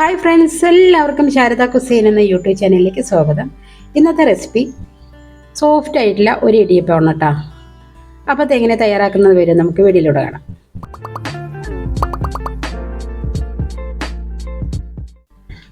Hi friends എല്ലാവർക്കും ശാരദ കുസേൻ എന്ന YouTube ചാനലിലേക്ക് സ്വാഗതം. ഇന്നത്തെ റെസിപ്പി സോഫ്റ്റ് ആയിട്ടുള്ള ഒരു ഇടിയപ്പമാണ് കേട്ടോ. അപ്പോൾ അത് എങ്ങനെ തയ്യാറാക്കുന്നത് വരും നമുക്ക് വീഡിയോയിലൂടെ കാണാം.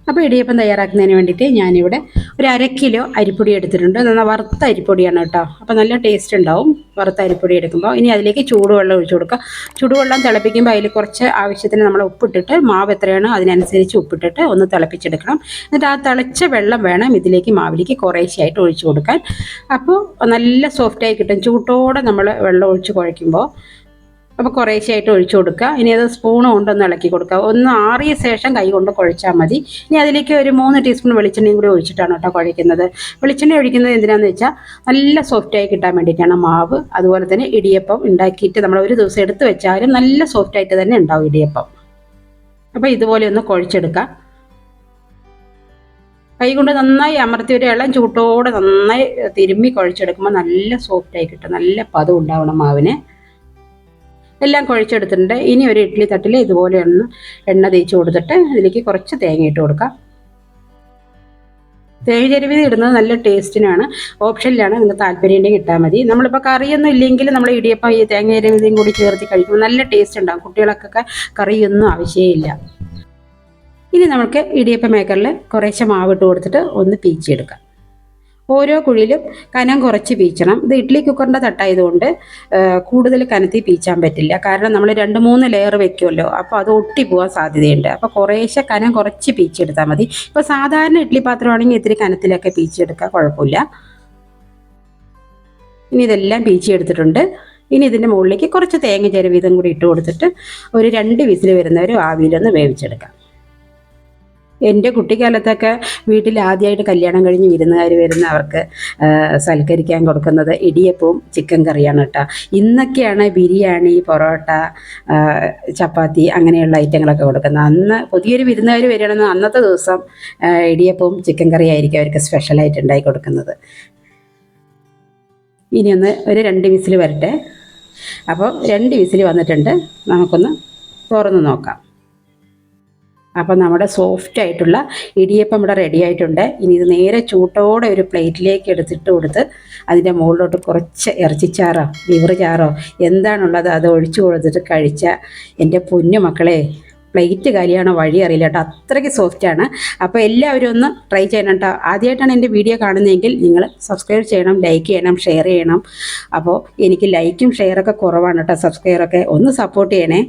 അപ്പോൾ ഇടിയപ്പം തയ്യാറാക്കുന്നതിന് വേണ്ടിയിട്ട് ഞാനിവിടെ ഒരു അര കിലോ അരിപ്പൊടി എടുത്തിട്ടുണ്ട്. നല്ല വറുത്ത അരിപ്പൊടിയാണ് കേട്ടോ. അപ്പോൾ നല്ല ടേസ്റ്റ് ഉണ്ടാവും. വറുത്ത അരിപ്പൊടി എടുക്കുമ്പോൾ ഇനി അതിലേക്ക് ചൂടുവെള്ളം ഒഴിച്ചു കൊടുക്കുക. ചൂടുവെള്ളം തിളപ്പിക്കുമ്പോൾ അതിൽ കുറച്ച് ആവശ്യത്തിന് നമ്മൾ ഉപ്പിട്ടിട്ട് മാവ് എത്രയാണോ അതിനനുസരിച്ച് ഉപ്പിട്ടിട്ട് ഒന്ന് തിളപ്പിച്ചെടുക്കണം. എന്നിട്ട് ആ തിളച്ച വെള്ളം വേണം ഇതിലേക്ക് മാവിലേക്ക് കുറേശ്ശെയായിട്ട് ഒഴിച്ചു കൊടുക്കാൻ. അപ്പോൾ നല്ല സോഫ്റ്റായി കിട്ടും. ചൂട്ടോടെ നമ്മൾ വെള്ളം ഒഴിച്ച് കുഴയ്ക്കുമ്പോൾ അപ്പോൾ കുറേശ്ശെയായിട്ട് ഒഴിച്ചു കൊടുക്കുക. ഇനി അത് സ്പൂൺ കൊണ്ടൊന്ന് ഇളക്കി കൊടുക്കുക. ഒന്ന് ആറിയ ശേഷം കൈ കൊണ്ട് കുഴച്ചാൽ മതി. ഇനി അതിലേക്ക് ഒരു മൂന്ന് ടീസ്പൂൺ വെളിച്ചെണ്ണയും കൂടി ഒഴിച്ചിട്ടാണ് കേട്ടോ കുഴയ്ക്കുന്നത്. വെളിച്ചെണ്ണ ഒഴിക്കുന്നത് എന്തിനാന്ന് വെച്ചാൽ നല്ല സോഫ്റ്റായി കിട്ടാൻ വേണ്ടിയിട്ടാണ് മാവ്. അതുപോലെ തന്നെ ഇടിയപ്പം ഉണ്ടാക്കിയിട്ട് നമ്മൾ ഒരു ദിവസം എടുത്ത് വെച്ചാലും നല്ല സോഫ്റ്റായിട്ട് തന്നെ ഉണ്ടാവും ഇടിയപ്പം. അപ്പോൾ ഇതുപോലെ ഒന്ന് കുഴച്ചെടുക്കുക. കൈ കൊണ്ട് നന്നായി അമർത്തി ഒരു ഇളം ചൂട്ടോടെ നന്നായി തിരുമ്മി കുഴച്ചെടുക്കുമ്പോൾ നല്ല സോഫ്റ്റായി കിട്ടും. നല്ല പതം ഉണ്ടാവണം മാവിന്. എല്ലാം കുഴച്ചെടുത്തിട്ടുണ്ട്. ഇനി ഒരു ഇഡ്ഡലി തട്ടിൽ ഇതുപോലെ ഒന്ന് എണ്ണ തേച്ച് കൊടുത്തിട്ട് അതിലേക്ക് കുറച്ച് തേങ്ങ ഇട്ട് കൊടുക്കാം. തേങ്ങ ചരുവി ഇടുന്നത് നല്ല ടേസ്റ്റിനാണ്. ഓപ്ഷനിലാണ് നിങ്ങൾക്ക് താല്പര്യം ഉണ്ടെങ്കിൽ ഇട്ടാൽ മതി. നമ്മളിപ്പോൾ കറിയൊന്നും ഇല്ലെങ്കിൽ നമ്മൾ ഇടിയപ്പം ഈ തേങ്ങ ചെരുവിതയും കൂടി ചേർത്ത് കഴിക്കുമ്പോൾ നല്ല ടേസ്റ്റ് ഉണ്ടാകും കുട്ടികൾക്കൊക്കെ കറിയൊന്നും ആവശ്യമില്ല. ഇനി നമുക്ക് ഇടിയപ്പം മേക്കറിൽ കുറേശ്ശെ മാവിട്ട് കൊടുത്തിട്ട് ഒന്ന് പീച്ചെടുക്കാം ഓരോ കുഴിയിലും കനം കുറച്ച് പീച്ചണം. ഇത് ഇഡ്ഡലി കുക്കറിന്റെ തട്ടായതുകൊണ്ട് കൂടുതൽ കനത്തി പീച്ചാൻ പറ്റില്ല. കാരണം നമ്മൾ രണ്ട് മൂന്ന് ലെയർ വെക്കുമല്ലോ അപ്പോൾ അത് ഒട്ടി പോകാൻ സാധ്യതയുണ്ട്. അപ്പോൾ കുറേശ്ശെ കനം കുറച്ച് പീച്ചെടുത്താൽ മതി. ഇപ്പോൾ സാധാരണ ഇഡ്ഡലി പാത്രമാണെങ്കിൽ ഇത്തിരി കനത്തിലൊക്കെ പീച്ചെടുക്കുക കുഴപ്പമില്ല. ഇനി ഇതെല്ലാം പീച്ചെടുത്തിട്ടുണ്ട് ഇനി ഇതിന്റെ മുകളിലേക്ക് കുറച്ച് തേങ്ങ ചെരുവീതം കൂടി ഇട്ട് കൊടുത്തിട്ട് ഒരു രണ്ട് വിസിൽ വരുന്നവരും ആവിയിലൊന്ന് വേവിച്ചെടുക്കാം. എന്റെ കുട്ടിക്കാലത്തൊക്കെ വീട്ടിൽ ആദ്യമായിട്ട് കല്യാണം കഴിഞ്ഞ് വിരുന്നുകാർ വരുന്ന അവർക്ക് സൽക്കരിക്കാൻ കൊടുക്കുന്നത് ഇടിയപ്പവും ചിക്കൻ കറിയാണ് കേട്ടോ. ഇന്നൊക്കെയാണ് ബിരിയാണി പൊറോട്ട ചപ്പാത്തി അങ്ങനെയുള്ള ഐറ്റങ്ങളൊക്കെ കൊടുക്കുന്നത്. അന്ന് പുതിയൊരു വിരുന്നുകാർ വരികയാണെന്ന് അന്നത്തെ ദിവസം ഇടിയപ്പവും ചിക്കൻ കറിയായിരിക്കും അവർക്ക് സ്പെഷ്യലായിട്ട് ഉണ്ടാക്കി കൊടുക്കുന്നത്. ഇനി ഒന്ന് ഒരു രണ്ട് വിസിൽ വരട്ടെ. അപ്പോൾ രണ്ട് വിസിൽ വന്നിട്ടുണ്ട്. നമുക്കൊന്ന് തുറന്ന് നോക്കാം. അപ്പം നമ്മുടെ സോഫ്റ്റ് ആയിട്ടുള്ള ഇടിയപ്പം ഇവിടെ റെഡി ആയിട്ടുണ്ട്. ഇനി ഇത് നേരെ ചൂട്ടോടെ ഒരു പ്ലേറ്റിലേക്ക് എടുത്തിട്ട് കൊടുത്ത് അതിന്റെ മുകളിലോട്ട് കുറച്ച് ഇറച്ചിച്ചാറോ ലിവർ ചാറോ എന്താണുള്ളത് അത് ഒഴിച്ചു കൊടുത്തിട്ട് കഴിച്ച എന്റെ പൊന്നു മക്കളെ പ്ലേറ്റ് കാലിയാണോ വഴി അറിയില്ല കേട്ടോ. അത്രയ്ക്ക് സോഫ്റ്റാണ് അപ്പോൾ എല്ലാവരും ഒന്ന് ട്രൈ ചെയ്യണം കേട്ടോ. ആദ്യമായിട്ടാണ് എന്റെ വീഡിയോ കാണുന്നതെങ്കിൽ നിങ്ങൾ സബ്സ്ക്രൈബ് ചെയ്യണം ലൈക്ക് ചെയ്യണം ഷെയർ ചെയ്യണം. അപ്പോൾ എനിക്ക് ലൈക്കും ഷെയറൊക്കെ കുറവാണ് കേട്ടോ. സബ്സ്ക്രൈബറൊക്കെ ഒന്ന് സപ്പോർട്ട് ചെയ്യണേ.